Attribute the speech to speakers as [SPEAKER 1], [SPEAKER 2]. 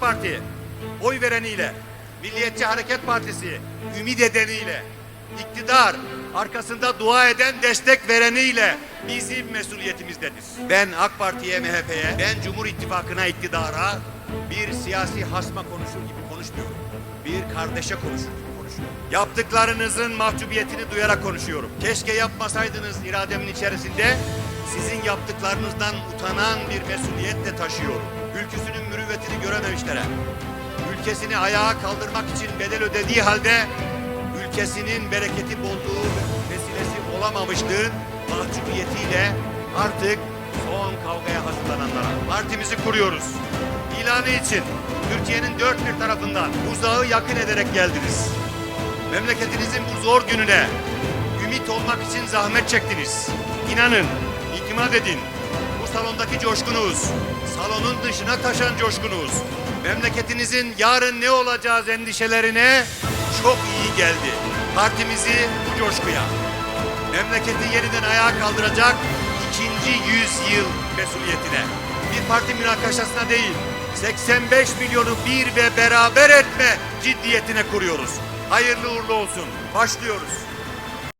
[SPEAKER 1] Parti oy vereniyle, Milliyetçi Hareket Partisi ümit edeniyle, iktidar arkasında dua eden destek vereniyle bizim mesuliyetimizdedir. Ben AK Parti'ye, MHP'ye, ben Cumhur İttifakı'na, iktidara bir siyasi hasma konuşur gibi konuşmuyorum. Bir kardeşe konuşur gibi konuşuyorum. Yaptıklarınızın mahcubiyetini duyarak konuşuyorum. Keşke yapmasaydınız irademin içerisinde sizin yaptıklarınızdan utanan bir mesuliyetle taşıyorum. Ülküsünün mürüvvetini görememişlere, ülkesini ayağa kaldırmak için bedel ödediği halde ülkesinin bereketi bolluğu vesilesi olamamışlığın mahcubiyetiyle artık son kavgaya hazırlananlara partimizi kuruyoruz. İlanı için Türkiye'nin dört bir tarafından uzağı yakın ederek geldiniz. Memleketinizin bu zor gününe ümit olmak için zahmet çektiniz. İnanın, itimat edin. Bu salondaki coşkunuz, salonun dışına taşan coşkunuz, memleketinizin yarın ne olacağız endişelerine çok iyi geldi. Partimizi bu coşkuya, memleketi yeniden ayağa kaldıracak ikinci yüzyıl mesuliyetine, bir parti münakaşasına değil, 85 milyonu bir ve beraber etme ciddiyetine kuruyoruz. Hayırlı uğurlu olsun. Başlıyoruz.